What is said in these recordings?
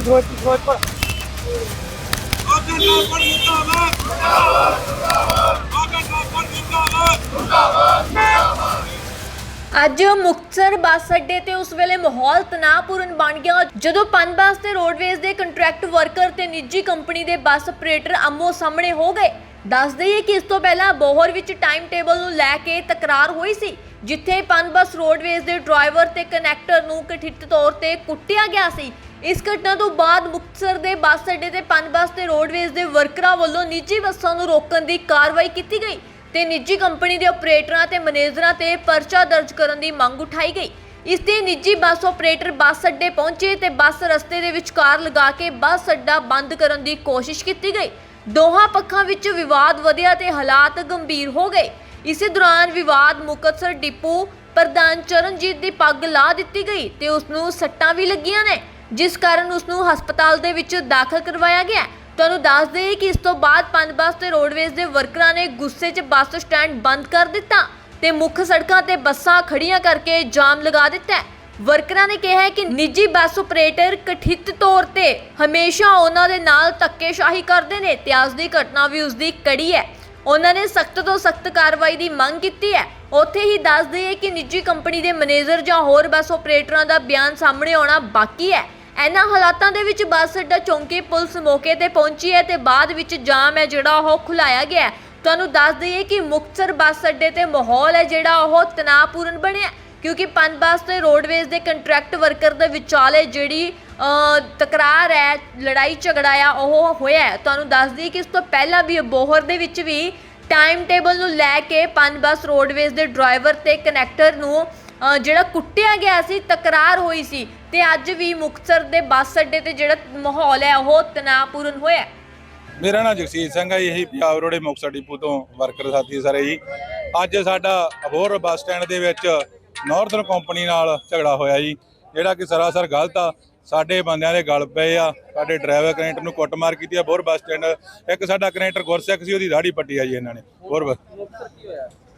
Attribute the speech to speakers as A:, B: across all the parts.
A: ਮੇਰੇ ਸੋਚ ਸੋਚ ਪਰ
B: ਆਗਨ ਨਾਪਰ ਮੁਰਦਾਬਾਦ ਆਗਨ ਨਾਪਰ ਮੁਰਦਾਬਾਦ।
C: ਅੱਜ ਮੁਕਤਸਰ ਬੱਸ ਅੱਡੇ ਤੇ ਉਸ ਵੇਲੇ ਮਾਹੌਲ ਤਣਾਅਪੂਰਨ ਬਣ ਗਿਆ। ਜਦੋਂ ਪਨ ਬੱਸ ਤੇ ਰੋਡਵੇਜ਼ ਦੇ ਕੰਟਰੈਕਟ ਵਰਕਰ ਤੇ ਨਿੱਜੀ ਕੰਪਨੀ ਦੇ ਬੱਸ ਆਪਰੇਟਰ ਆਮੋ ਸਾਹਮਣੇ ਹੋ ਗਏ। ਦੱਸ ਦਈਏ ਕਿ ਇਸ ਤੋਂ ਪਹਿਲਾਂ ਬੋਹਰ ਵਿੱਚ ਟਾਈਮ ਟੇਬਲ ਨੂੰ ਲੈ ਕੇ ਤਕਰਾਰ ਹੋਈ ਸੀ। ਜਿੱਥੇ ਪਨ ਬੱਸ ਰੋਡਵੇਜ਼ ਦੇ ਡਰਾਈਵਰ ਤੇ ਕਨੈਕਟਰ ਨੂੰ ਕਠਿਤ ਤੌਰ ਤੇ ਕੁੱਟਿਆ ਗਿਆ ਸੀ। ਇਸ ਘਟਨਾ ਤੋਂ ਬਾਅਦ ਮੁਕਤਸਰ ਦੇ ਬੱਸ ਅੱਡੇ ਤੇ ਪਨ ਬੱਸ ਤੇ ਰੋਡਵੇਜ਼ ਦੇ ਵਰਕਰਾਂ ਵੱਲੋਂ ਨਿੱਜੀ ਬੱਸਾਂ ਨੂੰ ਰੋਕਣ ਦੀ ਕਾਰਵਾਈ ਕੀਤੀ ਗਈ ਤੇ ਨਿੱਜੀ ਕੰਪਨੀ ਦੇ ਆਪਰੇਟਰਾਂ ਤੇ ਮੈਨੇਜਰਾਂ ਤੇ ਪਰਚਾ ਦਰਜ ਕਰਨ ਦੀ ਮੰਗ ਉਠਾਈ ਗਈ। ਇਸ ਦੇ ਨਿੱਜੀ ਬੱਸ ਆਪਰੇਟਰ ਬੱਸ ਅੱਡੇ ਪਹੁੰਚੇ ਤੇ ਬੱਸ ਰਸਤੇ ਦੇ ਵਿਚਕਾਰ ਲਗਾ ਕੇ ਬੱਸ ਅੱਡਾ ਬੰਦ ਕਰਨ ਦੀ ਕੋਸ਼ਿਸ਼ ਕੀਤੀ ਗਈ। ਦੋਹਾਂ ਪੱਖਾਂ ਵਿੱਚ ਵਿਵਾਦ ਵਧਿਆ ਤੇ ਹਾਲਾਤ ਗੰਭੀਰ ਹੋ ਗਏ। ਇਸੇ ਦੌਰਾਨ ਵਿਵਾਦ ਮੁਕਤਸਰ ਡਿਪੂ ਪ੍ਰਧਾਨ ਚਰਨਜੀਤ ਦੀ ਪੱਗ ਲਾ ਦਿੱਤੀ ਗਈ ਤੇ ਉਸ ਨੂੰ ਸੱਟਾਂ ਵੀ ਲੱਗੀਆਂ ਨੇ, ਜਿਸ ਕਾਰਨ ਉਸ ਨੂੰ ਹਸਪਤਾਲ ਦੇ ਵਿੱਚ ਦਾਖਲ ਕਰਵਾਇਆ ਗਿਆ। ਤੁਹਾਨੂੰ ਦੱਸ ਦੇਈਏ ਕਿ ਇਸ ਤੋਂ ਬਾਅਦ ਪੰਜ ਬੱਸ ਤੇ ਰੋਡਵੇਜ਼ ਦੇ ਵਰਕਰਾਂ ਨੇ ਗੁੱਸੇ 'ਚ ਬੱਸ ਸਟੈਂਡ ਬੰਦ ਕਰ ਦਿੱਤਾ ਤੇ ਮੁੱਖ ਸੜਕਾਂ ਤੇ ਬੱਸਾਂ ਖੜੀਆਂ ਕਰਕੇ ਜਾਮ ਲਗਾ ਦਿੱਤਾ। ਵਰਕਰਾਂ ਨੇ ਕਿਹਾ ਹੈ ਕਿ ਨਿੱਜੀ ਬੱਸ ਆਪਰੇਟਰ ਕਥਿਤ ਤੌਰ ਤੇ ਹਮੇਸ਼ਾ ਉਹਨਾਂ ਦੇ ਨਾਲ ਧੱਕੇਸ਼ਾਹੀ ਕਰਦੇ ਨੇ ਤੇ ਅੱਜ ਦੀ ਘਟਨਾ ਵੀ ਉਸ ਦੀ ਕੜੀ ਹੈ। ਉਹਨਾਂ ਨੇ ਸਖਤ ਤੋਂ ਸਖਤ ਕਾਰਵਾਈ ਦੀ ਮੰਗ ਕੀਤੀ ਹੈ ਉੱਥੇ ਹੀ ਦੱਸ ਦਈਏ ਕਿ ਨਿੱਜੀ ਕੰਪਨੀ ਦੇ ਮੈਨੇਜਰ ਜਾਂ ਹੋਰ ਬੱਸ ਆਪਰੇਟਰਾਂ ਦਾ ਬਿਆਨ ਸਾਹਮਣੇ ਆਉਣਾ ਬਾਕੀ ਹੈ ਇਹਨਾਂ ਹਾਲਾਤਾਂ ਦੇ ਵਿੱਚ ਬੱਸ ਅੱਡਾ ਚੌਂਕੀ ਪੁਲਿਸ ਮੌਕੇ ਤੇ ਪਹੁੰਚੀ ਹੈ ਤੇ ਬਾਅਦ ਵਿੱਚ ਜਾਮ ਹੈ ਜਿਹੜਾ ਉਹ ਖੁਲਾਇਆ ਗਿਆ ਹੈ। ਤੁਹਾਨੂੰ ਦੱਸ ਦਈਏ ਕਿ ਮੁਕਤਸਰ ਬੱਸ ਅੱਡੇ ਤੇ ਮਾਹੌਲ ਹੈ ਜਿਹੜਾ ਉਹ ਤਣਾਅਪੂਰਨ ਬਣਿਆ ਕਿਉਂਕਿ ਪੰਜ ਬੱਸ ਤੇ ਰੋਡਵੇਜ਼ ਦੇ ਕੰਟਰੈਕਟ ਵਰਕਰ ਦੇ ਵਿਚਾਲੇ ਜਿਹੜੀ ਤਕਰਾਰ ਹੈ ਲੜਾਈ ਝਗੜਾ ਆ ਉਹ ਹੋਇਆ ਹੈ। ਤੁਹਾਨੂੰ ਦੱਸ ਦਈਏ ਕਿ ਇਸ ਤੋਂ ਪਹਿਲਾਂ ਵੀ ਅਬੋਹਰ ਦੇ ਵਿੱਚ ਵੀ ਟਾਈਮ ਟੇਬਲ ਨੂੰ ਲੈ ਕੇ ਪੰਜ ਰੋਡਵੇਜ਼ ਦੇ ਡਰਾਈਵਰ ਤੇ ਕਨੈਕਟਰ ਨੂੰ ਅ, ਜਿਹੜਾ ਕੁੱਟਿਆ ਗਿਆ ਸੀ ਤਕਰਾਰ ਹੋਈ ਸੀ ਤੇ ਅੱਜ ਵੀ ਮੁਕਤਸਰ ਦੇ ਬੱਸ ਅੱਡੇ ਤੇ ਜਿਹੜਾ ਮਾਹੌਲ ਹੈ ਉਹ ਤਣਾਅਪੂਰਨ ਹੋਇਆ ਹੈ।
B: ਮੇਰਾ ਨਾਮ ਜਗਸੀਰ ਸਿੰਘ ਹੈ ਇਹੀ ਪੰਜਾਬ ਰੋਡੇ ਮੁਕਤਸਰ ਡਿਪੂ ਤੋਂ ਵਰਕਰ ਸਾਥੀ ਸਾਰੇ ਜੀ ਅੱਜ ਸਾਡਾ ਅਬੋਹਰ ਬੱਸ ਸਟੈਂਡ ਦੇ ਵਿੱਚ ਨਾਰਥਰਨ ਕੰਪਨੀ ਨਾਲ ਝਗੜਾ ਹੋਇਆ ਜੀ ਜਿਹੜਾ ਕਿ ਸਰਾਸਰ ਗਲਤ ਆ ਸਾਡੇ ਬੰਦਿਆਂ ਦੇ ਗਲ ਪਏ ਆ, ਸਾਡੇ ਡਰਾਈਵਰ ਕਨੈਕਟਰ ਨੂੰ ਕੁੱਟਮਾਰ ਕੀਤੀ ਆ ਬੋਰ ਬੱਸ ਸਟੈਂਡ ਇੱਕ ਸਾਡਾ ਕਨੈਕਟਰ ਗੁਰਸਿੱਖ ਸੀ, ਉਹਦੀ ਦਾੜੀ ਪੱਟੀ ਆ ਜੀ ਇਹਨਾਂ ਨੇ, ਹੋਰ ਬੱਸ।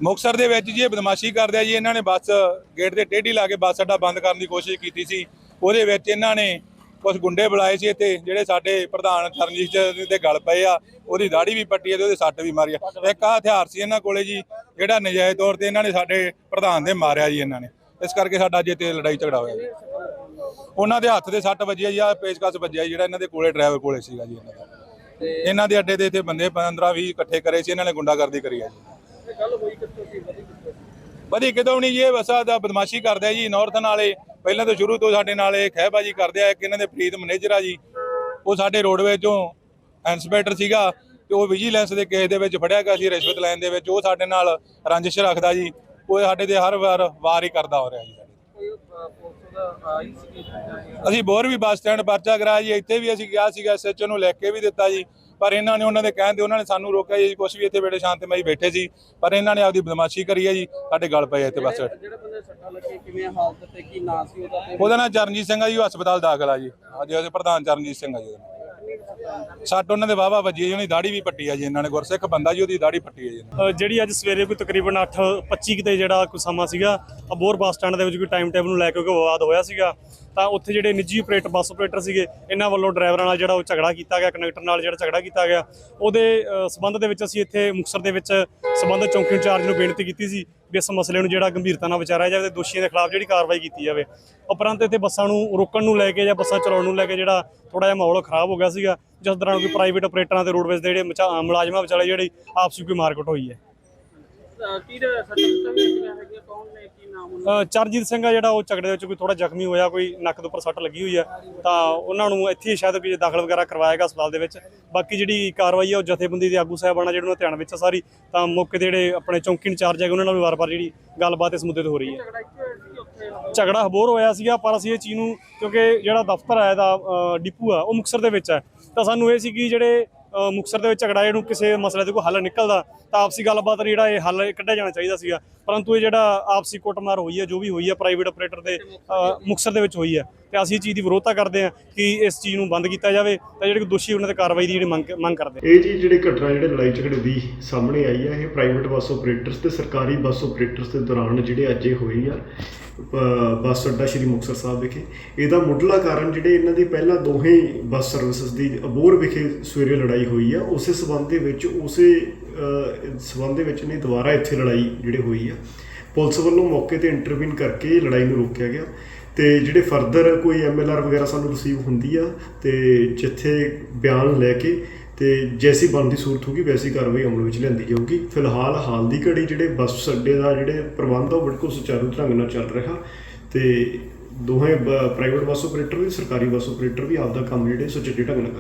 B: ਮੁਕਤਸਰ ਦੇ ਵਿੱਚ ਜੀ ਇਹ ਬਦਮਾਸ਼ੀ ਕਰਦੇ ਆ ਜੀ, ਇਹਨਾਂ ਨੇ ਬੱਸ ਗੇਟ ਤੇ ਟੇਢੀ ਲਾ ਕੇ ਬੱਸ ਅੱਡਾ ਬੰਦ ਕਰਨ ਦੀ ਕੋਸ਼ਿਸ਼ ਕੀਤੀ ਸੀ। ਉਹਦੇ ਵਿੱਚ ਇਹਨਾਂ ਨੇ ਕੁਝ ਗੁੰਡੇ ਬੁਲਾਏ ਸੀ ਇੱਥੇ, ਜਿਹੜੇ ਸਾਡੇ ਪ੍ਰਧਾਨ ਚਰਨਜੀਤ ਦੇ ਗਲ ਪਏ ਆ, ਉਹਦੀ ਦਾੜੀ ਵੀ ਪੱਟੀ ਆ ਤੇ ਉਹਦੇ ਸੱਟ ਵੀ ਮਾਰੀ ਆ। ਇੱਕ ਆ ਹਥਿਆਰ ਸੀ ਇਹਨਾਂ ਕੋਲੇ ਜੀ, ਜਿਹੜਾ ਨਜਾਇਜ਼ ਤੌਰ ਤੇ ਇਹਨਾਂ ਨੇ ਸਾਡੇ ਪ੍ਰਧਾਨ ਦੇ ਮਾਰਿਆ ਜੀ ਇਹਨਾਂ ਨੇ। ਇਸ ਕਰਕੇ ਸਾਡਾ ਅੱਜ ਇੱਥੇ ਲੜਾਈ ਝਗੜਾ ਹੋਇਆ ਜੀ। ਉਹਨਾਂ ਦੇ ਹੱਥ ਦੇ ਸੱਟ ਵੱਜੀ ਆ ਜੀ ਆ ਪੇਚਕਸ ਵੱਜਿਆ ਜਿਹੜਾ ਇਹਨਾਂ ਦੇ ਕੋਲੇ ਡਰਾਈਵਰ ਕੋਲੇ ਸੀਗਾ ਜੀ ਇਹਨਾਂ ਦਾ। ਇਹਨਾਂ ਦੇ ਅੱਡੇ ਦੇ ਇੱਥੇ ਬੰਦੇ 15 20 ਇਕੱਠੇ ਕਰੇ ਸੀ ਇਹਨਾਂ ਨੇ ਗੁੰਡਾਗਰਦੀ ਕਰੀ ਆ ਜੀ। ਵਧੀ ਕਿਦੋਂ ਨਹੀਂ ਇਹ ਵਸਾ ਦਾ ਬਦਮਾਸ਼ੀ ਕਰਦੇ ਆ ਜੀ ਨਾਰਥਨ ਵਾਲੇ ਪਹਿਲਾਂ ਤੋਂ ਸ਼ੁਰੂ ਤੋਂ ਸਾਡੇ ਨਾਲ ਇਹ ਖਹਿਬਾਜੀ ਕਰਦੇ ਆ ਇੱਕ ਇਹਨਾਂ ਦੇ ਪ੍ਰੀਤ ਮੈਨੇਜਰ ਆ ਜੀ। ਉਹ ਸਾਡੇ ਰੋਡਵੇ ਚੋਂ ਇੰਸਪੈਕਟਰ ਸੀਗਾ ਤੇ ਉਹ ਵਿਜੀਲੈਂਸ ਦੇ ਕੇਸ ਦੇ ਵਿੱਚ ਫੜਿਆ ਗਿਆ ਸੀ ਰਿਸ਼ਵਤ ਲੈਣ ਦੇ ਵਿੱਚ ਉਹ ਸਾਡੇ ਨਾਲ ਰੰਜਿਸ਼ ਰੱਖਦਾ ਜੀ। ਉਹ ਸਾਡੇ ਤੇ ਹਰ ਵਾਰ ਵਾਰ ਹੀ ਕਰਦਾ ਹੋ ਰਿਹਾ ਜੀ ਸਾਡੇ ਅਸੀਂ ਬੋਰ ਵੀ ਬੱਸ ਸਟੈਂਡ ਪਰਚਾ ਕਰਾਇਆ ਜੀ ਇੱਥੇ ਵੀ ਅਸੀਂ ਗਿਆ ਸੀਗਾ ਐਸਐਚਓ ਨੂੰ ਲਿਖ ਕੇ ਵੀ ਦਿੱਤਾ ਜੀ। ਪਰ ਇਹਨਾਂ ਨੇ ਉਹਨਾਂ ਦੇ ਕਹਿਣ ਤੇ ਉਹਨਾਂ ਨੇ ਸਾਨੂੰ ਰੋਕਿਆ ਜੀ ਕੁਝ ਵੀ ਇੱਥੇ ਬੈਠੇ ਸ਼ਾਂਤਮਈ ਬੈਠੇ ਸੀ। ਪਰ ਇਹਨਾਂ ਨੇ ਆਪਦੀ ਬਦਮਾਸ਼ੀ ਕਰੀ ਹੈ ਜੀ ਸਾਡੇ ਗਲ ਪਏ ਇੱਥੇ ਬੱਸ
D: ਜਿਹੜੇ ਬੰਦੇ ਸੱਟਾਂ ਲੱਗੇ ਕਿਵੇਂ ਹਾਲਤ ਤੇ ਕੀ ਨਾਂ ਸੀ ਉਹਦਾ
B: ਉਹਦਾ ਨਾਮ ਚਰਨਜੀਤ ਸਿੰਘ ਆ ਜੀ ਉਹ ਹਸਪਤਾਲ ਦਾਖਲ ਆ ਜੀ। ਅੱਜ ਅਸੀਂ ਪ੍ਰਧਾਨ ਚਰਨਜੀਤ ਸਿੰਘ ਆ ਜੀ ਉਹਦਾ ਨਾਮ। ਸੱਟ ਉਹਨਾਂ ਦੇ ਵਾਵਾ ਵੱਜੀ ਹੈ ਜੀ ਉਹਦੀ ਦਾੜੀ ਵੀ ਪੱਟੀ ਆ ਜੀ ਇਹਨਾਂ ਨੇ ਗੁਰਸਿੱਖ ਬੰਦਾ ਜੀ ਉਹਦੀ ਦਾੜੀ ਪੱਟੀ ਹੈ ਜੀ।
E: ਅ, ਜਿਹੜੀ ਅੱਜ ਸਵੇਰੇ ਕੋਈ ਤਕਰੀਬਨ 8:25 ਕਿਤੇ ਜਿਹੜਾ ਕੋਈ ਸਮਾਂ ਸੀਗਾ ਅਬੋਰ ਬੱਸ ਸਟੈਂਡ ਦੇ ਵਿੱਚ ਕੋਈ ਟਾਈਮ ਟੇਬਲ ਨੂੰ ਲੈ ਕੇ ਕੋਈ ਵਿਵਾਦ ਹੋਇਆ ਸੀਗਾ? ਤਾਂ ਉੱਥੇ ਜਿਹੜੇ ਨਿੱਜੀ ਆਪਰੇਟਰ ਬੱਸ ਆਪਰੇਟਰ ਸੀਗੇ ਇਹਨਾਂ ਵੱਲੋਂ ਡਰਾਈਵਰਾਂ ਨਾਲ ਜਿਹੜਾ ਉਹ ਝਗੜਾ ਕੀਤਾ ਗਿਆ ਕੰਡਕਟਰ ਨਾਲ ਜਿਹੜਾ ਝਗੜਾ ਕੀਤਾ ਗਿਆ। ਉਹਦੇ ਅ, ਸਬੰਧ ਦੇ ਵਿੱਚ ਅਸੀਂ ਇੱਥੇ ਮੁਕਤਸਰ ਦੇ ਵਿੱਚ ਸਬੰਧ ਚੌਂਕੀ ਇੰਚਾਰਜ ਨੂੰ ਬੇਨਤੀ ਕੀਤੀ ਸੀ ਵੀ ਇਸ ਮਸਲੇ ਨੂੰ ਜਿਹੜਾ ਗੰਭੀਰਤਾ ਨਾਲ ਵਿਚਾਰਿਆ ਜਾਵੇ ਤੇ ਦੋਸ਼ੀਆਂ ਦੇ ਖਿਲਾਫ ਜਿਹੜੀ ਕਾਰਵਾਈ ਕੀਤੀ ਜਾਵੇ। ਉਪਰੰਤ ਇੱਥੇ ਬੱਸਾਂ ਨੂੰ ਰੋਕਣ ਨੂੰ ਲੈ ਕੇ ਜਾਂ ਬੱਸਾਂ ਚਲਾਉਣ ਨੂੰ ਲੈ ਕੇ ਜਿਹੜਾ ਥੋੜਾ ਜਿਹਾ ਮਾਹੌਲ ਖਰਾਬ ਹੋ ਗਿਆ ਸੀਗਾ ਜਿਸ ਦੌਰਾਨ ਕੋਈ ਪ੍ਰਾਈਵੇਟ ਆਪਰੇਟਰਾਂ ਤੇ ਰੋਡਵੇਜ਼ ਦੇ ਜਿਹੜੇ ਮਚਾ- ਮੁਲਾਜ਼ਮਾਂ ਵਿਚਾਲੇ ਜਿਹੜੀ ਆਪਸੀ ਕੋਈ ਮਾਰਕਟ ਹੋਈ ਹੈ।
D: ਕੀ ਦੇ ਸੱਟਾਂ ਸੁੱਟਾਂ ਵੀ ਕਿਵੇਂ ਹੈਗੀਆਂ ਕੌਣ ਨੇ ਕੀ ਨਾਮ ਉਹਨਾਂ
E: ਅ, ਚਰਨਜੀਤ ਸਿੰਘ ਆ ਜਿਹੜਾ ਉਹ ਝਗੜੇ ਦੇ ਵਿੱਚ ਕੋਈ ਥੋੜਾ ਜ਼ਖਮੀ ਹੋਇਆ ਕੋਈ ਨੱਕ ਦੇ ਉੱਪਰ ਸੱਟ ਲੱਗੀ ਹੋਈ ਆ। ਤਾਂ ਉਹਨਾਂ ਨੂੰ ਇੱਥੇ ਹੀ ਸ਼ਾਇਦ ਕੋਈ ਦਾਖਲ ਵਗੈਰਾ ਕਰਵਾਏਗਾ ਹਸਪਤਾਲ ਦੇ ਵਿੱਚ। ਬਾਕੀ ਜਿਹੜੀ ਕਾਰਵਾਈ ਆ ਉਹ ਜਥੇਬੰਦੀ ਦੇ ਆਗੂ ਸਾਹਿਬਾਨਾਂ ਜਿਹੜੇ ਉਹਨਾਂ ਧਿਆਨ ਵਿੱਚ ਆ ਸਾਰੀ। ਤਾਂ ਮੌਕੇ ਦੇ ਜਿਹੜੇ ਆਪਣੇ ਚੌਂਕੀ ਇੰਚਾਰਜ ਹੈਗੇ ਉਹਨਾਂ ਨਾਲ ਵੀ ਵਾਰ-ਵਾਰ ਜਿਹੜੀ ਗੱਲਬਾਤ ਇਸ ਮੁੱਦੇ ਤੇ ਹੋ ਰਹੀ ਹੈ।
D: ਝਗੜਾ ਇੱਥੇ ਹੋਇਆ ਸੀ ਉੱਥੇ
E: ਝਗੜਾ ਹਬੋਰ ਹੋਇਆ ਸੀਗਾ ਪਰ ਅਸੀਂ ਇਹ ਚੀਜ਼ ਨੂੰ ਕਿਉਂਕਿ ਜਿਹੜਾ ਦਫ਼ਤਰ ਹੈ ਦਾ ਡਿਪੂ ਆ ਉਹ ਮੁਕਤਸਰ ਦੇ ਵਿੱਚ ਹੈ ਤਾਂ ਸਾਨੂੰ ਇਹ ਸੀ ਕਿ ਜਿਹੜੇ ਅ, ਮੁਕਤਸਰ ਦੇ ਵਿੱਚ ਝਗੜਾ ਇਹਨੂੰ ਕਿਸੇ ਮਸਲੇ ਦੇ ਕੋਈ ਹੱਲ ਨਿਕਲਦਾ ਤਾਂ ਆਪਸੀ ਗੱਲਬਾਤ ਜਿਹੜਾ ਇਹ ਹੱਲ ਕੱਢਿਆ ਜਾਣਾ ਚਾਹੀਦਾ ਸੀਗਾ ਪਰੰਤੂ ਇਹ ਜਿਹੜਾ ਆਪਸੀ ਕੁੱਟਮਾਰ ਹੋਈ ਹੈ ਜੋ ਵੀ ਹੋਈ ਹੈ ਪ੍ਰਾਈਵੇਟ ਆਪਰੇਟਰ ਦੇ ਅ, ਮੁਕਤਸਰ ਦੇ ਵਿੱਚ ਹੋਈ ਹੈ ਤੇ ਅਸੀਂ ਇਹ ਚੀਜ਼ ਦੀ ਵਿਰੋਧਤਾ ਕਰਦੇ ਹਾਂ ਕਿ ਇਸ ਚੀਜ਼ ਨੂੰ ਬੰਦ ਕੀਤਾ ਜਾਵੇ ਤਾਂ ਜਿਹੜੇ ਦੋਸ਼ੀ ਉਹਨਾਂ ਤੇ ਕਾਰਵਾਈ ਦੀ ਜਿਹੜੀ ਮੰਗ ਮੰਗ ਕਰਦੇ ਹਾਂ।
A: ਇਹ ਜੀ ਜਿਹੜੀ ਘਟਨਾ ਜਿਹੜੇ ਲੜਾਈ ਝਗੜੇ ਦੀ ਸਾਹਮਣੇ ਆਈ ਹੈ ਇਹ ਪ੍ਰਾਈਵੇਟ ਬੱਸ ਆਪਰੇਟਰਸ ਤੇ ਸਰਕਾਰੀ ਬੱਸ ਆਪਰੇਟਰਸ ਦੇ ਦੌਰਾਨ ਜਿਹੜੇ ਅੱਜ ਇਹ ਹੋਈ ਆ ਬੱਸ ਅੱਡਾ ਸ਼੍ਰੀ ਮੁਕਤਸਰ ਸਾਹਿਬ ਵਿਖੇ। ਇਹਦਾ ਮੁੱਢਲਾ ਕਾਰਨ ਜਿਹੜੇ ਇਹਨਾਂ ਦੀ ਪਹਿਲਾਂ ਦੋਹੇ ਬੱਸ ਸਰਵਿਸਿਜ਼ ਦੀ ਅਬੋਰ ਵਿਖੇ ਸਵੇਰੇ ਲੜਾਈ ਹੋਈ ਆ ਉਸੇ ਸਬੰਧ ਦੇ ਵਿੱਚ ਉਸੇ ਅ, ਸਬੰਧ ਦੇ ਵਿੱਚ ਨੇ ਦੁਬਾਰਾ ਇੱਥੇ ਲੜਾਈ ਜਿਹੜੇ ਹੋਈ ਆ। ਪੁਲਿਸ ਵੱਲੋਂ ਮੌਕੇ ਤੇ ਇੰਟਰਵੀਨ ਕਰਕੇ ਲੜਾਈ ਨੂੰ ਰੋਕਿਆ ਗਿਆ। ਤੇ ਜਿਹੜੇ ਫਰਦਰ ਕੋਈ ਐਮਐਲਆਰ ਵਗੈਰਾ ਸਾਨੂੰ ਰਿਸੀਵ ਹੁੰਦੀ ਆ ਤੇ ਜਿੱਥੇ ਬਿਆਨ ਲੈ ਕੇ ਤੇ ਜੈਸੀ ਬਣਦੀ ਸੂਰਤ ਹੋਊਗੀ, ਵੈਸੀ ਕਾਰਵਾਈ ਅਮਲ ਵਿੱਚ ਲਿਆਂਦੀ ਜਾਊਗੀ। ਫਿਲਹਾਲ ਹਾਲ ਦੀ ਘੜੀ ਜਿਹੜੇ ਬੱਸ ਅੱਡੇ ਦਾ ਜਿਹੜੇ ਪ੍ਰਬੰਧ ਆ, ਉਹ ਬਿਲਕੁਲ ਸੁਚਾਰੂ ਢੰਗ ਨਾਲ ਚੱਲ ਰਿਹਾ। ਤੇ ਦੋਹੇ ਪ੍ਰਾਈਵੇਟ ਬੱਸ ਆਪਰੇਟਰ ਵੀ, ਸਰਕਾਰੀ ਬੱਸ ਆਪਰੇਟਰ ਵੀ ਆਪਦਾ ਕੰਮ ਜਿਹੜੇ ਸੁਚੱਜੇ ਢੰਗ ਨਾਲ ਕਰ